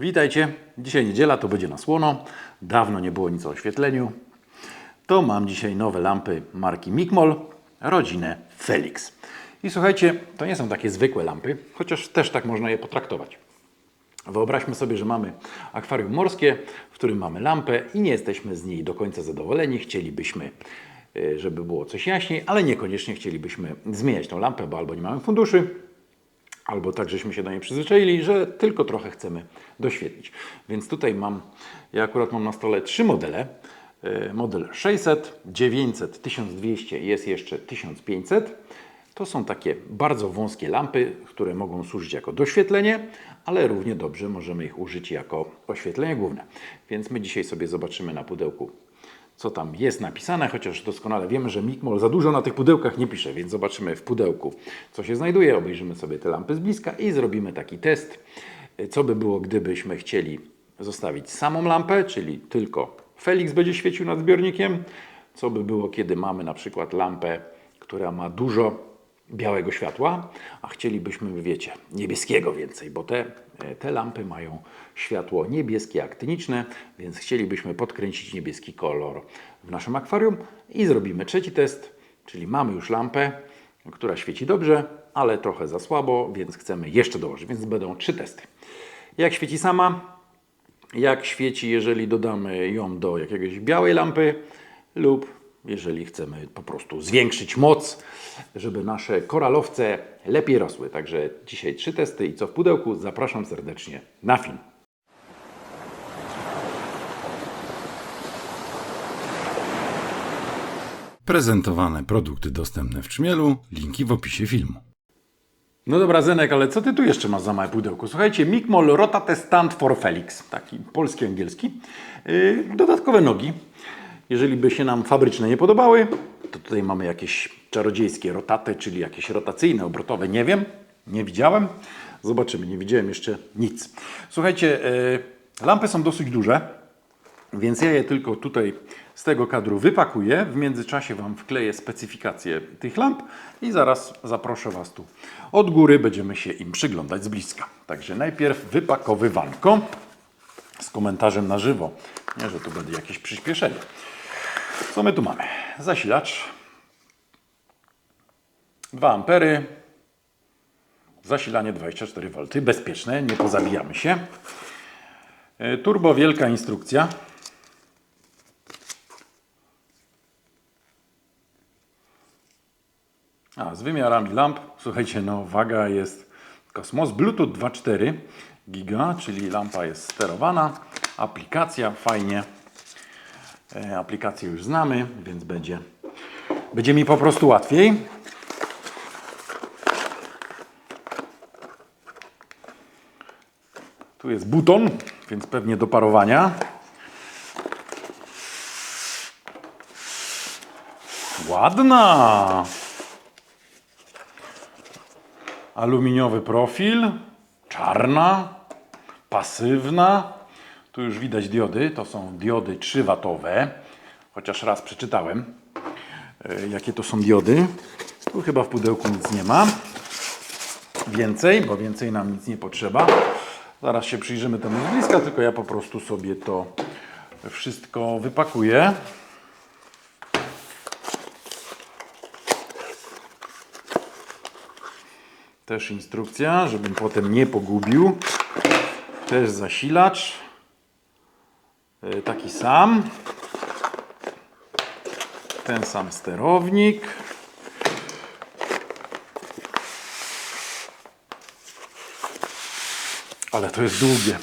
Witajcie. Dzisiaj niedziela, to będzie na słono. Dawno nie było nic o oświetleniu. To mam dzisiaj nowe lampy marki Mikmol, rodzinę Felix. I słuchajcie, to nie są takie zwykłe lampy, chociaż też tak można je potraktować. Wyobraźmy sobie, że mamy akwarium morskie, w którym mamy lampę i nie jesteśmy z niej do końca zadowoleni. Chcielibyśmy, y, żeby było coś jaśniej, ale niekoniecznie chcielibyśmy zmieniać tą lampę, bo albo nie mamy funduszy, albo tak, żeśmy się do niej przyzwyczaili, że tylko trochę chcemy doświetlić. Więc tutaj mam, ja akurat mam na stole trzy modele. E, Model 600, 900, 1200 i jest jeszcze 1500. To są takie bardzo wąskie lampy, które mogą służyć jako doświetlenie, ale równie dobrze możemy ich użyć jako oświetlenie główne. Więc my dzisiaj sobie zobaczymy na pudełku co tam jest napisane, chociaż doskonale wiemy, że Mikmol za dużo na tych pudełkach nie pisze, więc zobaczymy w pudełku, co się znajduje, obejrzymy sobie te lampy z bliska i zrobimy taki test, co by było, gdybyśmy chcieli zostawić samą lampę, czyli tylko Felix będzie świecił nad zbiornikiem, co by było, kiedy mamy na przykład lampę, która ma dużo białego światła, a chcielibyśmy, wiecie, niebieskiego więcej, bo te, te lampy mają światło niebieskie aktiniczne, więc chcielibyśmy podkręcić niebieski kolor w naszym akwarium i zrobimy trzeci test, czyli mamy już lampę, która świeci dobrze, ale trochę za słabo, więc chcemy jeszcze dołożyć, więc będą trzy testy. Jak świeci sama, jak świeci, jeżeli dodamy ją do jakiegoś białej lampy lub jeżeli chcemy po prostu zwiększyć moc, żeby nasze koralowce lepiej rosły. Także dzisiaj trzy testy i co w pudełku. Zapraszam serdecznie na film. Prezentowane produkty dostępne w Czmielu, linki w opisie filmu. No dobra, Zenek, ale co ty tu jeszcze masz za małe pudełko? Słuchajcie, Mikmol Rotate Stand for Felix, taki polski-angielski. Yy, dodatkowe nogi. Jeżeli by się nam fabryczne nie podobały, to tutaj mamy jakieś czarodziejskie rotaty, czyli jakieś rotacyjne, obrotowe. Nie wiem, nie widziałem. Zobaczymy, nie widziałem jeszcze nic. Słuchajcie, yy, lampy są dosyć duże, więc ja je tylko tutaj z tego kadru wypakuję. W międzyczasie Wam wkleję specyfikację tych lamp i zaraz zaproszę Was tu od góry. Będziemy się im przyglądać z bliska. Także najpierw wypakowywanko z komentarzem na żywo. Nie, że tu będzie jakieś przyspieszenie. Co my tu mamy? Zasilacz 2 ampery. Zasilanie 24V. Bezpieczne, nie pozabijamy się. E, Turbo wielka instrukcja. A, z wymiarami lamp. Słuchajcie, no waga jest Kosmos Bluetooth 2.4 giga, czyli lampa jest sterowana. Aplikacja fajnie. E, aplikację już znamy, więc będzie, będzie mi po prostu łatwiej. Tu jest buton, więc pewnie do parowania. Ładna! Aluminiowy profil, czarna, pasywna. Tu już widać diody, to są diody 3W, chociaż raz przeczytałem, e, jakie to są diody. Tu chyba w pudełku nic nie ma. Więcej, bo więcej nam nic nie potrzeba. Zaraz się przyjrzymy temu z bliska, tylko ja po prostu sobie to wszystko wypakuję. Też instrukcja, żebym potem nie pogubił. Też zasilacz. E, Taki sam. Ten sam sterownik. Ale to jest długie.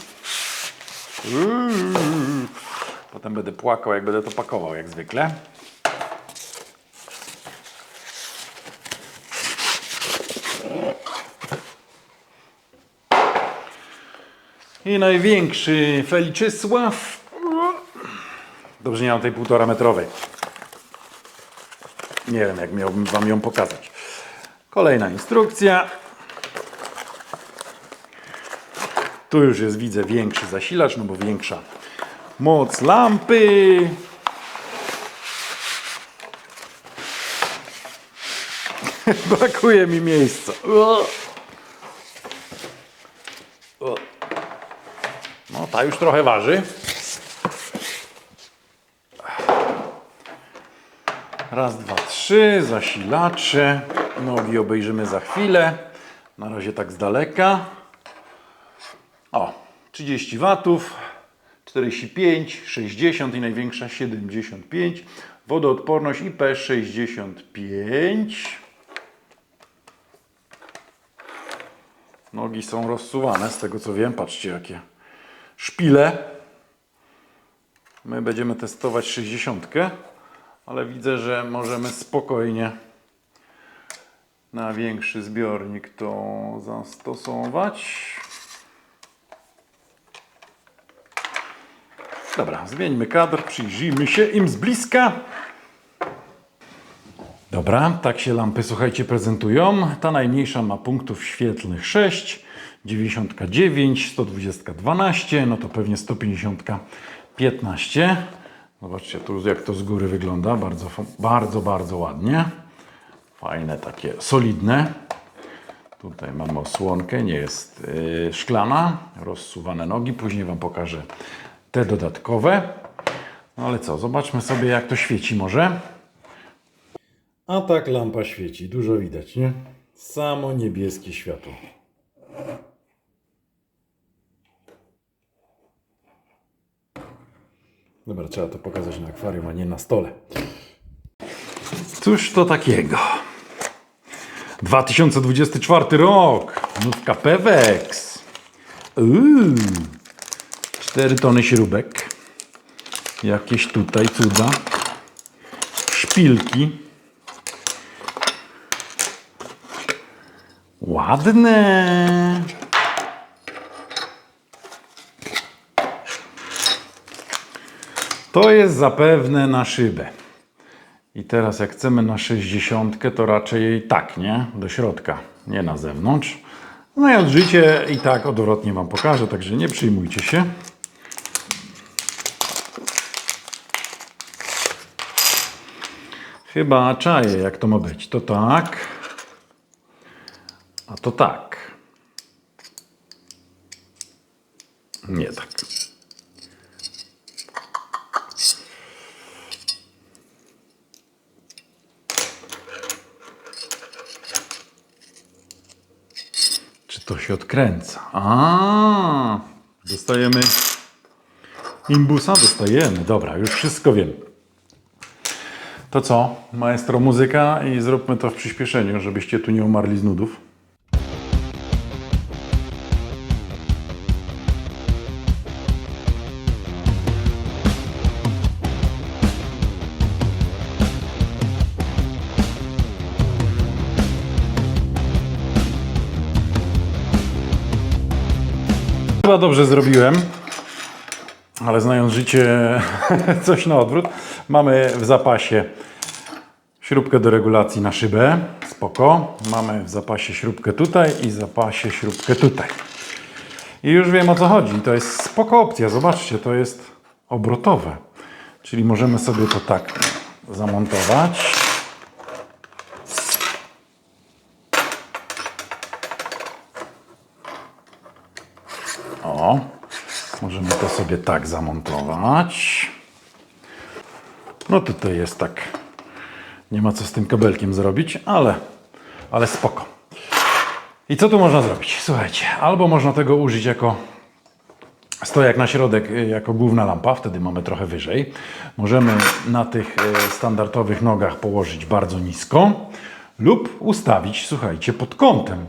Potem będę płakał, jak będę to pakował, jak zwykle. I największy Feliczysław. Dobrze, nie mam tej półtora metrowej. Nie wiem, jak miałbym Wam ją pokazać. Kolejna instrukcja. Tu już jest, widzę, większy zasilacz, no bo większa moc lampy. Brakuje mi miejsca. No ta już trochę waży. Raz, dwa, trzy, zasilacze. Nogi obejrzymy za chwilę. Na razie tak z daleka. O, 30 watów, 45, 60 i największa 75. Wodoodporność IP65. Nogi są rozsuwane, z tego co wiem. Patrzcie jakie szpile. My będziemy testować 60, ale widzę, że możemy spokojnie na większy zbiornik to zastosować. Dobra, zmieńmy kadr, przyjrzyjmy się im z bliska. Dobra, tak się lampy, słuchajcie, prezentują. Ta najmniejsza ma punktów świetlnych 6, 99, 120 12, no to pewnie 150 15. Zobaczcie tu, jak to z góry wygląda. Bardzo, bardzo, bardzo ładnie. Fajne, takie solidne. Tutaj mamy osłonkę, nie jest yy, szklana. Rozsuwane nogi. Później Wam pokażę te dodatkowe. No ale co, zobaczmy sobie jak to świeci może. A tak lampa świeci, dużo widać, nie? Samo niebieskie światło. Dobra, trzeba to pokazać na akwarium, a nie na stole. Cóż to takiego? 2024 rok. Nówka Pewex. Uuu. 4 tony śrubek. Jakieś tutaj cuda. Szpilki. Ładne. To jest zapewne na szybę. I teraz jak chcemy na 60, to raczej tak, nie? Do środka, nie na zewnątrz. No i odżycie i tak odwrotnie Wam pokażę, także nie przyjmujcie się. Chyba czaję, jak to ma być. To tak, a to tak. Nie tak. To się odkręca? A, dostajemy imbusa? Dostajemy. Dobra, już wszystko wiem. To co? Maestro muzyka i zróbmy to w przyspieszeniu, żebyście tu nie umarli z nudów. Dobrze zrobiłem, ale znając życie, coś na odwrót. Mamy w zapasie śrubkę do regulacji na szybę, spoko. Mamy w zapasie śrubkę tutaj i w zapasie śrubkę tutaj. I już wiem o co chodzi. To jest spoko opcja. Zobaczcie, to jest obrotowe. Czyli możemy sobie to tak zamontować. Możemy to sobie tak zamontować. No tutaj jest tak. Nie ma co z tym kabelkiem zrobić, ale, ale spoko. I co tu można zrobić? Słuchajcie, albo można tego użyć jako stojak na środek, y, jako główna lampa, wtedy mamy trochę wyżej. Możemy na tych y, standardowych nogach położyć bardzo nisko lub ustawić, słuchajcie, pod kątem.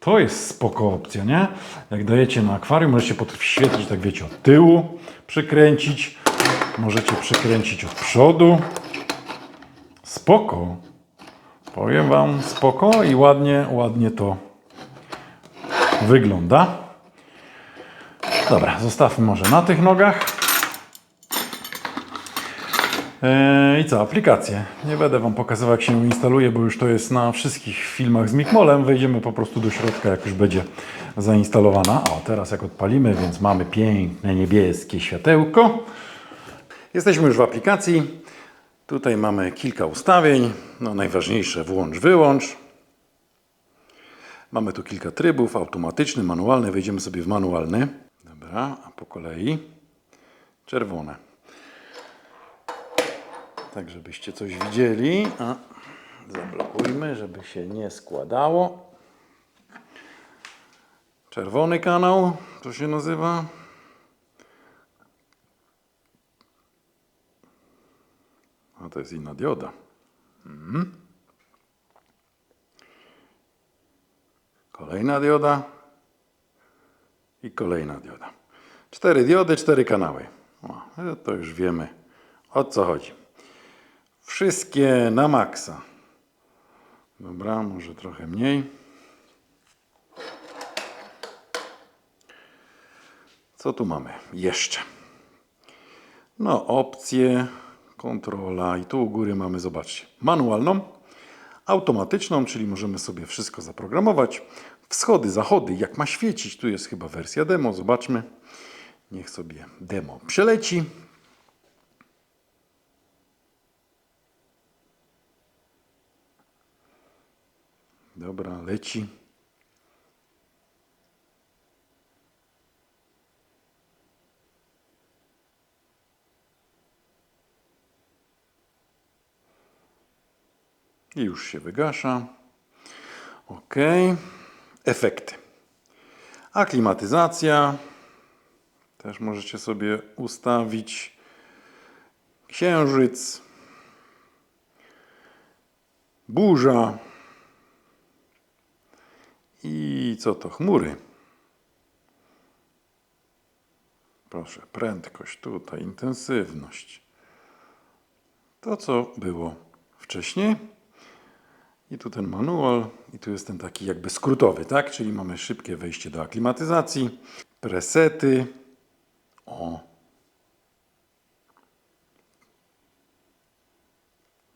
To jest spoko opcja, nie? Jak dajecie na akwarium, możecie podświetlić, tak wiecie, od tyłu, przykręcić. Możecie przykręcić od przodu. Spoko. Powiem Wam, spoko i ładnie, ładnie to wygląda. Dobra, zostawmy może na tych nogach. Eee, I co, aplikacje. Nie będę Wam pokazywał, jak się instaluje, bo już to jest na wszystkich filmach z Mikmolem. Wejdziemy po prostu do środka, jak już będzie zainstalowana. O, teraz jak odpalimy, więc mamy piękne niebieskie światełko. Jesteśmy już w aplikacji. Tutaj mamy kilka ustawień. No, najważniejsze włącz, wyłącz. Mamy tu kilka trybów, automatyczny, manualny. Wejdziemy sobie w manualny. Dobra, a po kolei czerwone. Tak, żebyście coś widzieli. A zablokujmy, żeby się nie składało. Czerwony kanał, to się nazywa. A to jest inna dioda. Mhm. Kolejna dioda i kolejna dioda. Cztery diody, cztery kanały. O, no to już wiemy o co chodzi. Wszystkie na maksa. Dobra, może trochę mniej. Co tu mamy jeszcze? No, opcje, kontrola i tu u góry mamy, zobaczcie, manualną, automatyczną, czyli możemy sobie wszystko zaprogramować. Wschody, zachody, jak ma świecić. Tu jest chyba wersja demo, zobaczmy. Niech sobie demo przeleci. Dobra, leci. I już się wygasza. OK. Efekty. Aklimatyzacja. Też możecie sobie ustawić. Księżyc. Burza. I co to? Chmury. Proszę, prędkość tutaj, intensywność. To, co było wcześniej. I tu ten manual, i tu jest ten taki jakby skrótowy, tak? Czyli mamy szybkie wejście do aklimatyzacji, presety. O.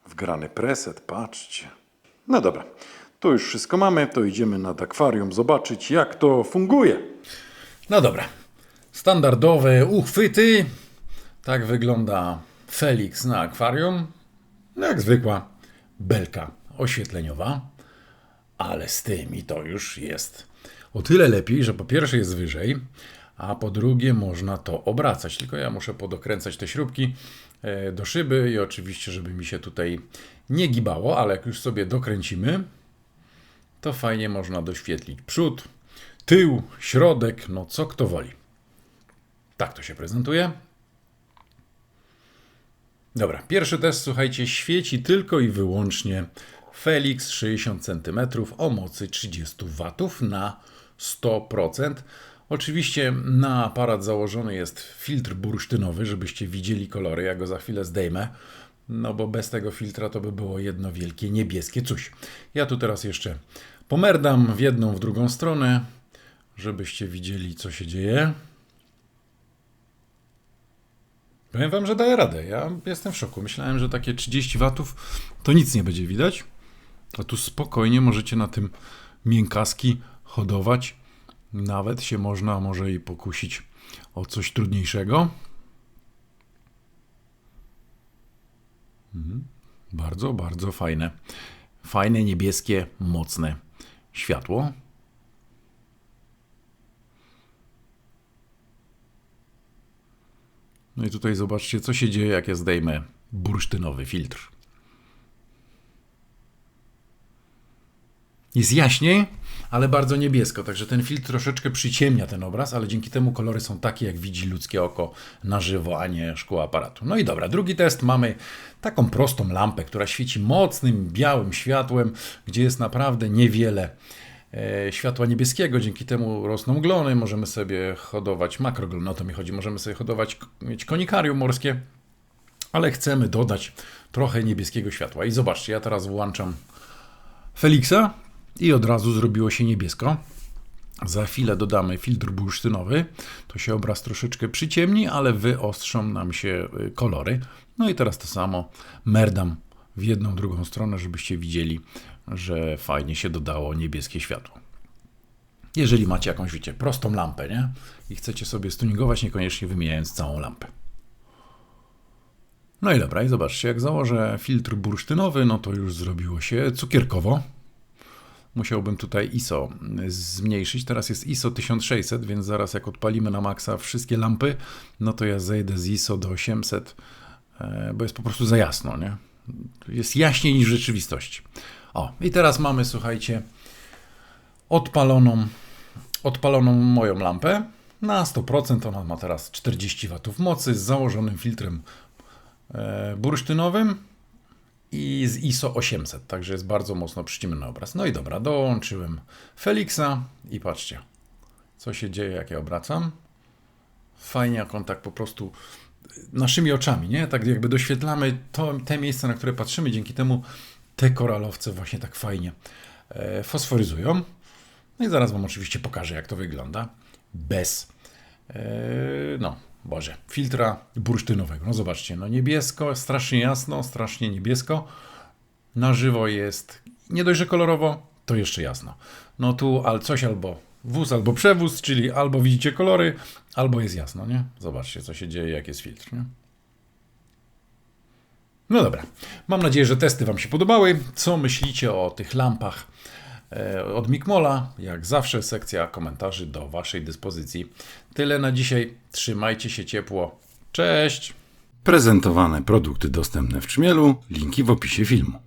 Wgrany preset, patrzcie. No dobra, to już wszystko mamy, to idziemy nad akwarium zobaczyć jak to funguje. No dobra. Standardowe uchwyty. Tak wygląda Felix na akwarium. No jak zwykła belka oświetleniowa. Ale z tym i to już jest o tyle lepiej, że po pierwsze jest wyżej, a po drugie można to obracać. Tylko ja muszę podokręcać te śrubki e, do szyby i oczywiście, żeby mi się tutaj nie gibało, ale jak już sobie dokręcimy, to fajnie można doświetlić przód, tył, środek, no co kto woli. Tak to się prezentuje. Dobra, pierwszy test, słuchajcie, świeci tylko i wyłącznie Felix 60 cm o mocy 30 W na 100%. Oczywiście na aparat założony jest filtr bursztynowy, żebyście widzieli kolory. Ja go za chwilę zdejmę. No bo bez tego filtra to by było jedno wielkie niebieskie coś. Ja tu teraz jeszcze pomerdam w jedną, w drugą stronę, żebyście widzieli co się dzieje. Powiem wam, że daję radę. Ja jestem w szoku. Myślałem, że takie 30 watów to nic nie będzie widać. A tu spokojnie możecie na tym miękaski hodować. Nawet się można może i pokusić o coś trudniejszego. Mhm. Bardzo, bardzo fajne. Fajne, niebieskie, mocne światło. No i tutaj zobaczcie, co się dzieje, jak ja zdejmę bursztynowy filtr. Jest jaśniej, ale bardzo niebiesko, także ten filtr troszeczkę przyciemnia ten obraz, ale dzięki temu kolory są takie, jak widzi ludzkie oko na żywo, a nie szkło aparatu. No i dobra, drugi test. Mamy taką prostą lampę, która świeci mocnym, białym światłem, gdzie jest naprawdę niewiele e, światła niebieskiego, dzięki temu rosną glony, możemy sobie hodować makroglony, o to mi chodzi, możemy sobie hodować, mieć konikarium morskie, ale chcemy dodać trochę niebieskiego światła. I zobaczcie, ja teraz włączam Felixa i od razu zrobiło się niebiesko. Za chwilę dodamy filtr bursztynowy, to się obraz troszeczkę przyciemni, ale wyostrzą nam się y, kolory. No i teraz to samo merdam w jedną, drugą stronę, żebyście widzieli, że fajnie się dodało niebieskie światło. Jeżeli macie jakąś, wiecie, prostą lampę, nie? I chcecie sobie stuningować, niekoniecznie wymieniając całą lampę. No i dobra, i zobaczcie, jak założę filtr bursztynowy, no to już zrobiło się cukierkowo. Musiałbym tutaj ISO zmniejszyć. Teraz jest ISO 1600, więc zaraz jak odpalimy na maksa wszystkie lampy, no to ja zejdę z ISO do 800, e, bo jest po prostu za jasno, nie? Jest jaśniej niż w rzeczywistości. O, i teraz mamy, słuchajcie, odpaloną, odpaloną moją lampę na 100%. Ona ma teraz 40 W mocy z założonym filtrem e, bursztynowym i z ISO 800, także jest bardzo mocno przyciemniony obraz. No i dobra, dołączyłem Felixa i patrzcie, co się dzieje, jak ja obracam. Fajnie, jak on tak po prostu naszymi oczami, nie? Tak jakby doświetlamy to, te miejsca, na które patrzymy, dzięki temu te koralowce właśnie tak fajnie e, fosforyzują. No i zaraz Wam oczywiście pokażę, jak to wygląda bez, e, no, Boże, filtra bursztynowego. No zobaczcie, no niebiesko, strasznie jasno, strasznie niebiesko. Na żywo jest nie dość, że kolorowo, to jeszcze jasno. No tu al coś albo wóz, albo przewóz, czyli albo widzicie kolory, albo jest jasno, nie? Zobaczcie, co się dzieje, jak jest filtr, nie? No dobra. Mam nadzieję, że testy Wam się podobały. Co myślicie o tych lampach od Mikmola? Jak zawsze sekcja komentarzy do Waszej dyspozycji. Tyle na dzisiaj. Trzymajcie się ciepło. Cześć! Prezentowane produkty dostępne w Czmielu, linki w opisie filmu.